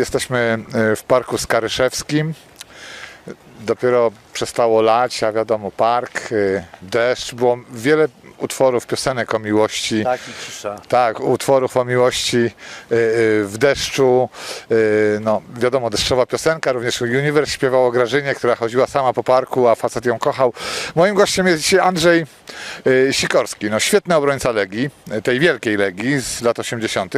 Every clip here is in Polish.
Jesteśmy e, w Parku Skaryszewskim. Dopiero przestało lać, a wiadomo, park, e, deszcz. Było wiele utworów, piosenek o miłości. Tak i cisza. Tak, utworów o miłości y, w deszczu. No, wiadomo, deszczowa piosenka. Również Universe śpiewał o Grażynie, która chodziła sama po parku, a facet ją kochał. Moim gościem jest dzisiaj Andrzej Sikorski. No, świetny obrońca Legii, tej wielkiej Legii z lat 80.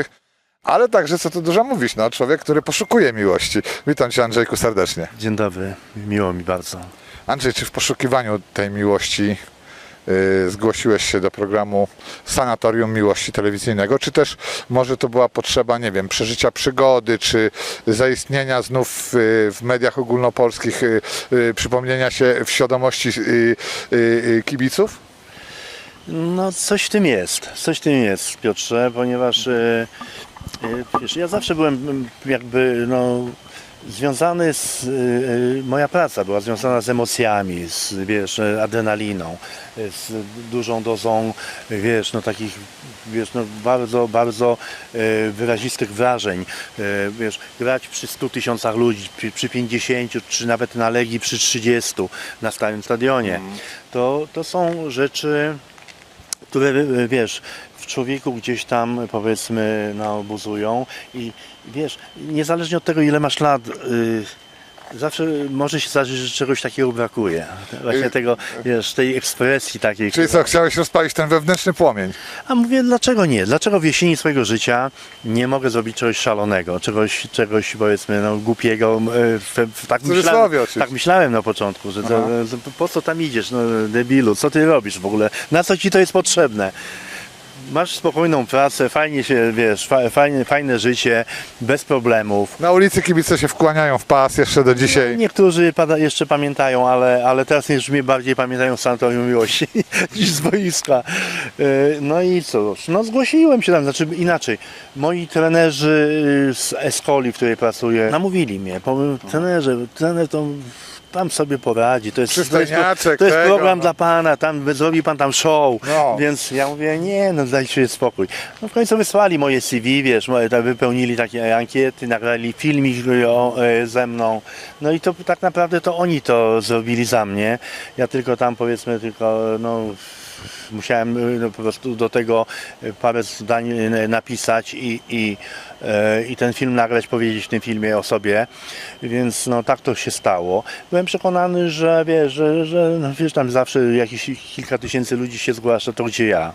Ale także, co tu dużo mówić, no, człowiek, który poszukuje miłości. Witam Cię Andrzejku serdecznie. Dzień dobry, miło mi bardzo. Andrzej, czy w poszukiwaniu tej miłości y, zgłosiłeś się do programu Sanatorium Miłości Telewizyjnego, czy też może to była potrzeba, nie wiem, przeżycia przygody, czy zaistnienia znów y, w mediach ogólnopolskich, y, y, przypomnienia się w świadomości y, y, kibiców? No coś w tym jest, coś w tym jest Piotrze, ponieważ wiesz, ja zawsze byłem jakby no, związany z, e, e, moja praca była związana z emocjami, z wiesz, e, adrenaliną, e, z dużą dozą, wiesz, no takich, wiesz, no bardzo, bardzo e, wyrazistych wrażeń, e, wiesz, grać przy 100 tysiącach ludzi, przy, przy 50, czy nawet na Legii przy 30 na stałym stadionie, to, to są rzeczy, które wiesz, człowieku gdzieś tam powiedzmy obozują i wiesz, niezależnie od tego ile masz lat, y, zawsze może się zdarzyć, że czegoś takiego brakuje. Właśnie Y, tego, wiesz, tej ekspresji takiej. Czyli co, chciałeś rozpalić ten wewnętrzny płomień? A mówię, dlaczego nie? Dlaczego w jesieni swojego życia nie mogę zrobić czegoś szalonego, czegoś, czegoś powiedzmy no, głupiego. w- w- Tak myślałem, tak myślałem na początku, że, to, po co tam idziesz, no debilu, co ty robisz w ogóle, na co ci to jest potrzebne? Masz spokojną pracę, fajnie się, wiesz, fa- fajne, fajne życie, bez problemów. Na ulicy kibice się wkłaniają w pas jeszcze do dzisiaj. Niektórzy pada, jeszcze pamiętają, ale, ale teraz już mnie bardziej pamiętają z Sanatorium Miłości niż z boiska. E, No i cóż, no zgłosiłem się tam, znaczy inaczej. Moi trenerzy z Escoli, w której pracuję, namówili mnie. Powiem, trenerze, trener to tam sobie poradzi. To jest, to jest, to jest tego, program no. dla pana, tam zrobi pan tam show. No. Więc ja mówię, nie, no dajcie spokój. No w końcu wysłali moje CV, wiesz, moje, tam wypełnili takie ankiety, nagrali filmik e, ze mną. No i to tak naprawdę to oni to zrobili za mnie. Ja tylko tam powiedzmy tylko, no musiałem e, no, po prostu do tego e, parę zdań e, napisać i, i, e, i ten film nagrać, powiedzieć w tym filmie o sobie, więc no tak to się stało. Byłem przekonany, że wiesz, że, że no, wiesz, tam zawsze jakieś kilka tysięcy ludzi się zgłasza, to gdzie ja.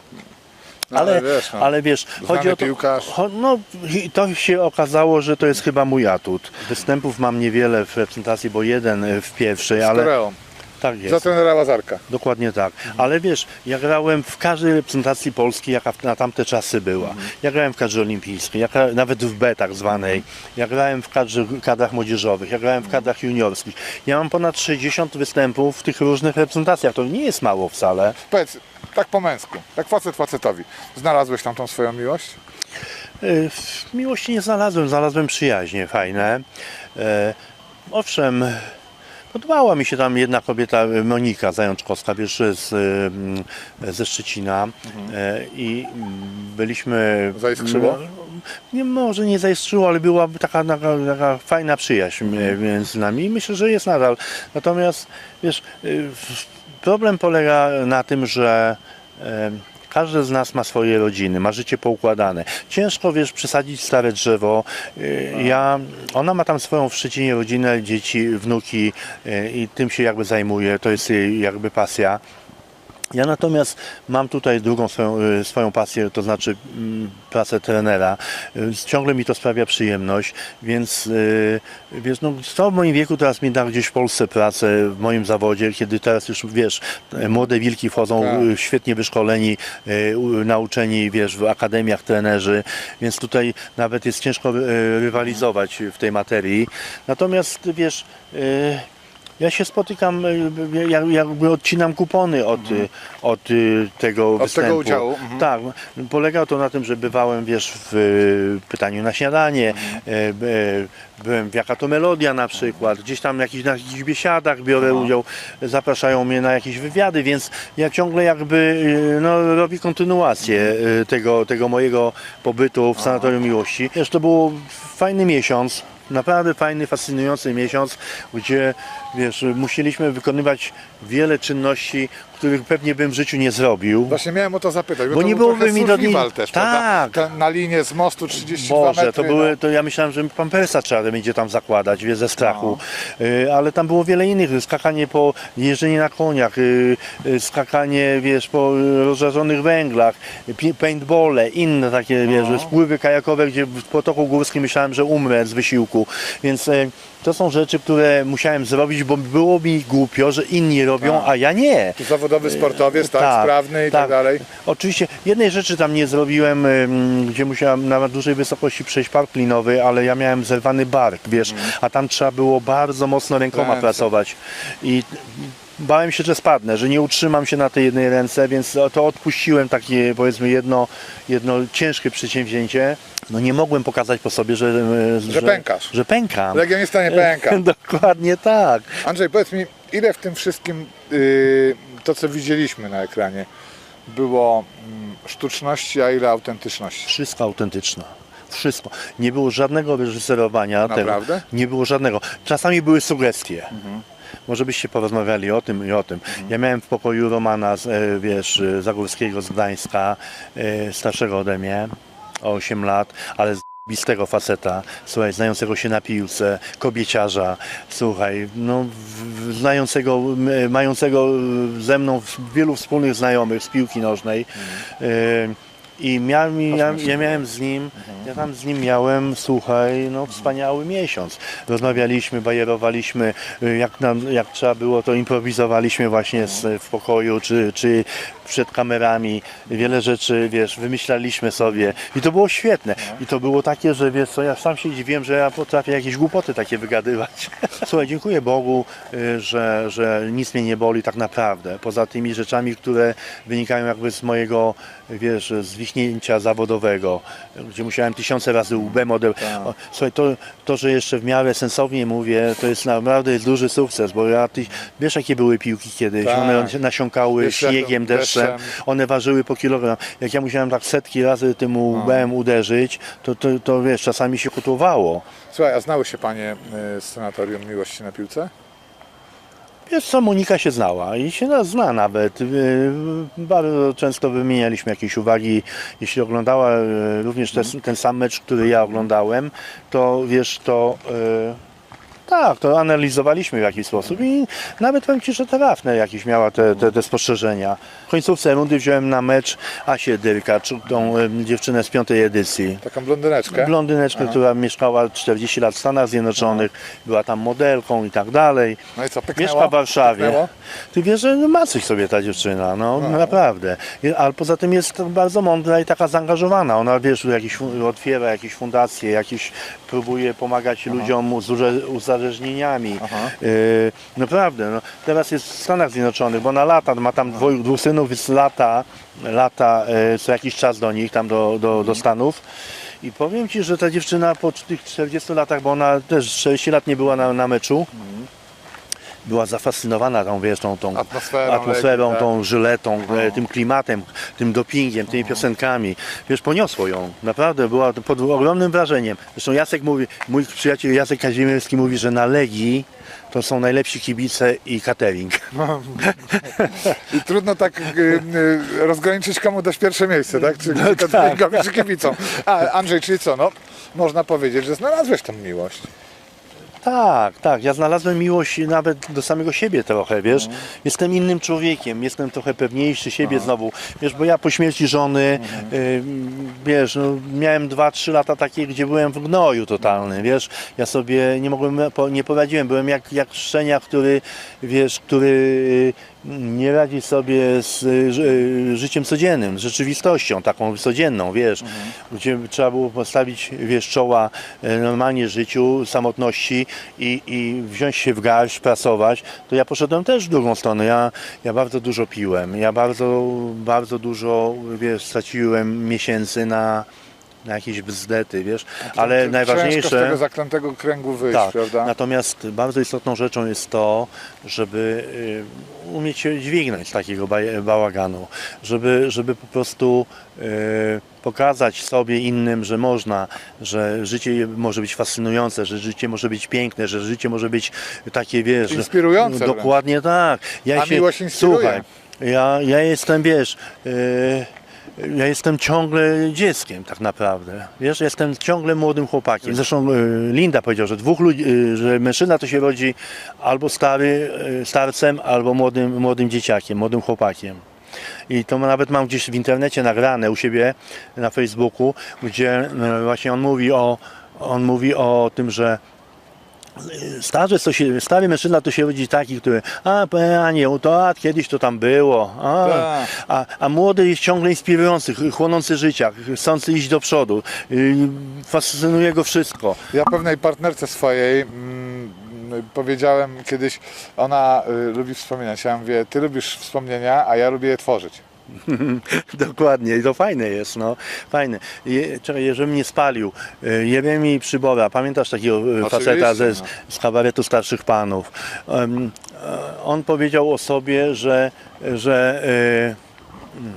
No, Ale, wiesz, no. ale wiesz, chodzi o to, piłkarz. no to się okazało, że to jest chyba mój atut. Występów mam niewiele w reprezentacji, bo jeden w pierwszej, ale Koreą. Tak jest. Za trenera Łazarka. Dokładnie tak. Ale wiesz, ja grałem w każdej reprezentacji Polski, jaka w- na tamte czasy była. Ja grałem w kadrze olimpijskiej, ja gra, nawet w B tak zwanej. Ja grałem w kadrze, kadrach młodzieżowych, ja grałem w kadrach juniorskich. Ja mam ponad 60 występów w tych różnych reprezentacjach. To nie jest mało wcale. Powiedz, tak po męsku, tak facet facetowi. Znalazłeś tam tą swoją miłość? Y, w Miłości nie znalazłem, znalazłem przyjaźnie fajne. E, Owszem, podobała mi się tam jedna kobieta, y, Monika Zajączkowska, wiesz, z, mm, ze Szczecina E, i byliśmy... Zaiskrzyło? Nie, może nie zaiskrzyło, ale była taka, taka, taka fajna przyjaźń e, między nami i myślę, że jest nadal. Natomiast, wiesz, problem polega na tym, że e, każdy z nas ma swoje rodziny, ma życie poukładane. Ciężko, wiesz, przesadzić stare drzewo. Y, Ja, ona ma tam swoją w Szczecinie rodzinę, dzieci, wnuki y, i tym się jakby zajmuje. To jest jej jakby pasja. Ja natomiast mam tutaj drugą swoją, y, swoją pasję, to znaczy mm, pracę trenera. Y, Ciągle mi to sprawia przyjemność, więc y, wiesz, no, kto w moim wieku teraz mi da gdzieś w Polsce pracę w moim zawodzie, kiedy teraz już wiesz, młode wilki wchodzą Tak. świetnie wyszkoleni, nauczeni wiesz, w akademiach trenerzy, więc tutaj nawet jest ciężko rywalizować w tej materii. Natomiast wiesz, ja się spotykam, y, ja jakby odcinam kupony od, y, od y, tego występu. tego udziału, mhm. Tak, polega to na tym, że bywałem, wiesz, w y, pytaniu na śniadanie, Mhm. y, y, byłem w Jaka to Melodia na przykład, gdzieś tam jakiś, na jakichś biesiadach biorę udział, zapraszają mnie na jakieś wywiady, więc ja ciągle jakby y, no, robię kontynuację y, tego, tego mojego pobytu w Sanatorium Miłości. Wiesz, to był fajny miesiąc, naprawdę fajny, fascynujący miesiąc, gdzie wiesz, musieliśmy wykonywać wiele czynności, których pewnie bym w życiu nie zrobił. Właśnie miałem o to zapytać, bo, Bo to nie był byłoby mi do też, Tak. na linię z mostu 32 Boże, metry. to były, to ja myślałem, że pampersa trzeba będzie tam zakładać, wie, ze strachu. Y, ale tam było wiele innych, skakanie po, jeżdżenie na koniach, y, y, skakanie, wiesz, po rozżarzonych węglach, paintballe, inne takie, wiesz, spływy kajakowe, gdzie w potoku górskim myślałem, że umrę z wysiłku. Więc y, to są rzeczy, które musiałem zrobić, bo było mi głupio, że inni robią, a ja nie. Zawodowy sportowiec, tak, sprawny i tak, dalej. Oczywiście jednej rzeczy tam nie zrobiłem, gdzie musiałem na dużej wysokości przejść park linowy, ale ja miałem zerwany bark, wiesz, a tam trzeba było bardzo mocno rękoma Ręce. pracować i bałem się, że spadnę, że nie utrzymam się na tej jednej ręce, więc to odpuściłem takie powiedzmy jedno, jedno ciężkie przedsięwzięcie. No nie mogłem pokazać po sobie, że, że, pękasz. Że pękam. Legionista nie pęka. Dokładnie tak. Andrzej, powiedz mi, ile w tym wszystkim yy, to, co widzieliśmy na ekranie, było mm, sztuczności, a ile autentyczności? Wszystko autentyczne. Wszystko. Nie było żadnego reżyserowania. Naprawdę? Tego. Nie było żadnego. Czasami były sugestie. Może byście porozmawiali o tym i o tym. Ja miałem w pokoju Romana, e, wiesz, e, Zagórskiego z Gdańska, e, starszego ode mnie, o 8 lat, ale z bistego faceta, słuchaj, znającego się na piłce, kobieciarza, słuchaj, no, w- znającego, mającego ze mną wielu wspólnych znajomych z piłki nożnej. E, I miałem, ja, ja miałem z nim, ja tam z nim miałem, słuchaj, no wspaniały miesiąc. Rozmawialiśmy, bajerowaliśmy, y, jak, nam, jak trzeba było, to improwizowaliśmy właśnie z, w pokoju, czy, czy przed kamerami. Wiele rzeczy, wiesz, wymyślaliśmy sobie i to było świetne. I to było takie, że wiesz co, ja sam się dziwiłem, że ja potrafię jakieś głupoty takie wygadywać. Słuchaj, dziękuję Bogu, y, że, że nic mnie nie boli tak naprawdę. Poza tymi rzeczami, które wynikają jakby z mojego, wiesz, zwichnięcia zawodowego, gdzie musiałem tysiące razy łbem ode... O, Słuchaj, to, to, że jeszcze w miarę sensownie mówię, to jest naprawdę jest duży sukces, bo ja, ty, wiesz jakie były piłki kiedyś, Tak. one nasiąkały Wiesz, śniegiem, deszczem, deszczem. one ważyły po kilogram. Jak ja musiałem tak setki razy tym łbem uderzyć, to, to, to wiesz, czasami się kotłowało. Słuchaj, a znały się Panie z Sanatorium Miłości na Piłce? Wiesz co, Monika się znała i się nas zna nawet. Yy, Bardzo często wymienialiśmy jakieś uwagi. Jeśli oglądała yy, również te, ten sam mecz, który ja oglądałem, to wiesz, to yy, tak, to analizowaliśmy w jakiś sposób i nawet powiem Ci, że trafne jakieś miała te, te, te spostrzeżenia. W końcówce rundy wziąłem na mecz Asię Dyrka, tą dziewczynę z piątej edycji. Taką blondyneczkę? Blondyneczkę, która mieszkała 40 lat w Stanach Zjednoczonych, była tam modelką i tak dalej. No i co, pyknęło? Mieszka w Warszawie. Pyknęło? Ty wiesz, że ma coś sobie ta dziewczyna, no, naprawdę. I- Ale poza tym jest bardzo mądra i taka zaangażowana. Ona wiesz, jakieś, otwiera jakieś fundacje, jakieś próbuje pomagać ludziom z uzależnieniami. Yy, naprawdę, no, teraz jest w Stanach Zjednoczonych, bo ona lata, ma tam dwóch, dwóch synów, więc lata, lata yy, co jakiś czas do nich, tam do, do, do Stanów. I powiem Ci, że ta dziewczyna po tych 40 latach, bo ona też 40 lat nie była na, na meczu, była zafascynowana tą, wiesz, tą, tą Atmosferą atmosferą Legii, tak. tą żyletą, e, tym klimatem, tym dopingiem, tymi piosenkami. Wiesz, poniosło ją. Naprawdę była pod ogromnym wrażeniem. Zresztą Jacek mówi, mój przyjaciel Jacek Kazimierski mówi, że na Legii to są najlepsi kibice i catering. I trudno tak y, y, rozgraniczyć komu dać pierwsze miejsce, tak? Czy, No czy, tak. czy, kibicom. A Andrzej, czyli co, no? Można powiedzieć, że znalazłeś tą miłość. Tak, tak. Ja znalazłem miłość nawet do samego siebie trochę, wiesz. Jestem innym człowiekiem, jestem trochę pewniejszy siebie znowu. Wiesz, bo ja po śmierci żony, y, wiesz, no, miałem 2-3 lata takie, gdzie byłem w gnoju totalnym, wiesz. Ja sobie nie mogłem, nie poradziłem. Byłem jak, jak szczeniak, który, wiesz, który y, nie radzi sobie z ży- życiem codziennym, z rzeczywistością taką codzienną, wiesz, gdzie trzeba było postawić, wiesz, czoła e, normalnie życiu, samotności i, i wziąć się w garść, pracować, to ja poszedłem też w drugą stronę. Ja, ja bardzo dużo piłem, ja bardzo, bardzo dużo, wiesz, straciłem miesięcy na na jakieś bzdety, wiesz, ale Ciężko z najważniejsze... tego zaklętego kręgu wyjść, Tak, prawda? natomiast bardzo istotną rzeczą jest to, żeby y, umieć się dźwignąć z takiego ba- bałaganu, żeby, żeby po prostu y, pokazać sobie innym, że można, że życie może być fascynujące, że życie może być piękne, że życie może być takie, wiesz... Inspirujące. Dokładnie tak. Ja A miłość inspiruje. Słuchaj, ja, ja jestem, wiesz... y, ja jestem ciągle dzieckiem tak naprawdę. Wiesz, jestem ciągle młodym chłopakiem. Zresztą y, Linda powiedział, że dwóch ludzi, y, że mężczyzna to się rodzi albo stary, y, starcem, albo młodym, młodym dzieciakiem, młodym chłopakiem. I to nawet mam gdzieś w internecie nagrane u siebie na Facebooku, gdzie właśnie on mówi o, on mówi o tym, że Starzec to się, stary mężczyzna to się rodzi taki, który a panie, to a, kiedyś to tam było, a, Tak. a, a młody jest ciągle inspirujący, ch- chłonący życia, chcący iść do przodu, yy, fascynuje go wszystko. Ja pewnej partnerce swojej mm, powiedziałem kiedyś, ona y, lubi wspominać. Ja mówię, ty lubisz wspomnienia, a ja lubię je tworzyć. Dokładnie, i to fajne jest, no, fajne. Je, czekaj, żebym nie spalił, yy, Jeremi Przybora, pamiętasz takiego yy, faceta ze, no. z kabaretu starszych panów? E, on powiedział o sobie, że, że yy,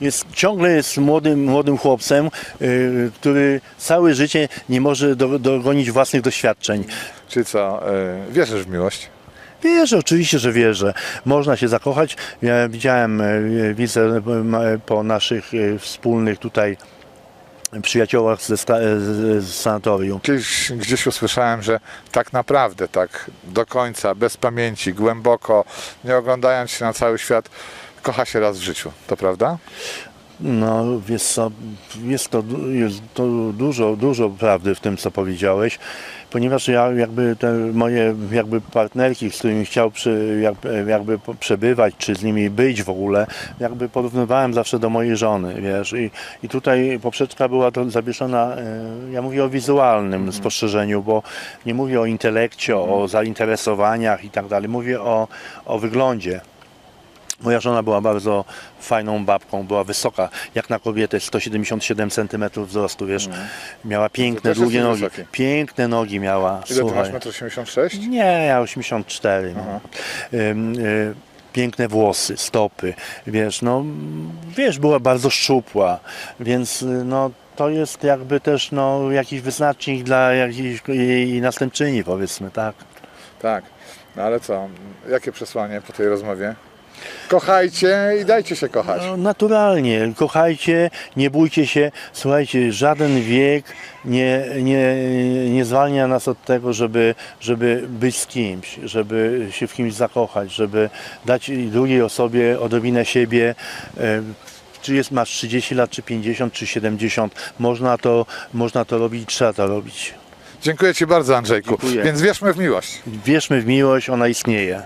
jest, ciągle jest młodym, młodym chłopcem, y, który całe życie nie może do, dogonić własnych doświadczeń. Czy co, y, wierzysz w miłość? Wierzę, oczywiście, że wierzę. Można się zakochać. Ja widziałem, y, widzę y, po naszych y, wspólnych tutaj przyjaciołach ze, z, sanatorium. Kiedyś gdzieś usłyszałem, że tak naprawdę, tak do końca, bez pamięci, głęboko, nie oglądając się na cały świat, kocha się raz w życiu. To prawda? No, wiesz co, jest to, jest to dużo, dużo prawdy w tym, co powiedziałeś, ponieważ ja jakby te moje jakby partnerki, z którymi chciał przy, jakby, jakby przebywać, czy z nimi być w ogóle, jakby porównywałem zawsze do mojej żony, wiesz, i, i tutaj poprzeczka była to zawieszona, e, ja mówię o wizualnym spostrzeżeniu, bo nie mówię o intelekcie, o zainteresowaniach i tak dalej, mówię o, o wyglądzie. Moja żona była bardzo fajną babką, była wysoka, jak na kobietę, 177 cm wzrostu, wiesz. Miała piękne, też długie nogi. wysoki. Piękne nogi miała, Ile ty słuchaj. masz 1,86 m? Nie, ja 84. No. Ym, y, piękne włosy, stopy, wiesz, no, mm, wiesz, była bardzo szczupła, więc y, no, to jest jakby też no, jakiś wyznacznik dla jakiejś jej następczyni, powiedzmy, tak. Tak. No ale co, jakie przesłanie po tej rozmowie? Kochajcie i dajcie się kochać. No, naturalnie, kochajcie, nie bójcie się. Słuchajcie, żaden wiek nie, nie, nie zwalnia nas od tego, żeby, żeby być z kimś, żeby się w kimś zakochać, żeby dać drugiej osobie odrobinę siebie. E, Czy jest, masz 30 lat, czy 50, czy 70, można to, można to robić, trzeba to robić. Dziękuję Ci bardzo Andrzejku. Dziękuję. Więc wierzmy w miłość. Wierzmy w miłość, ona istnieje.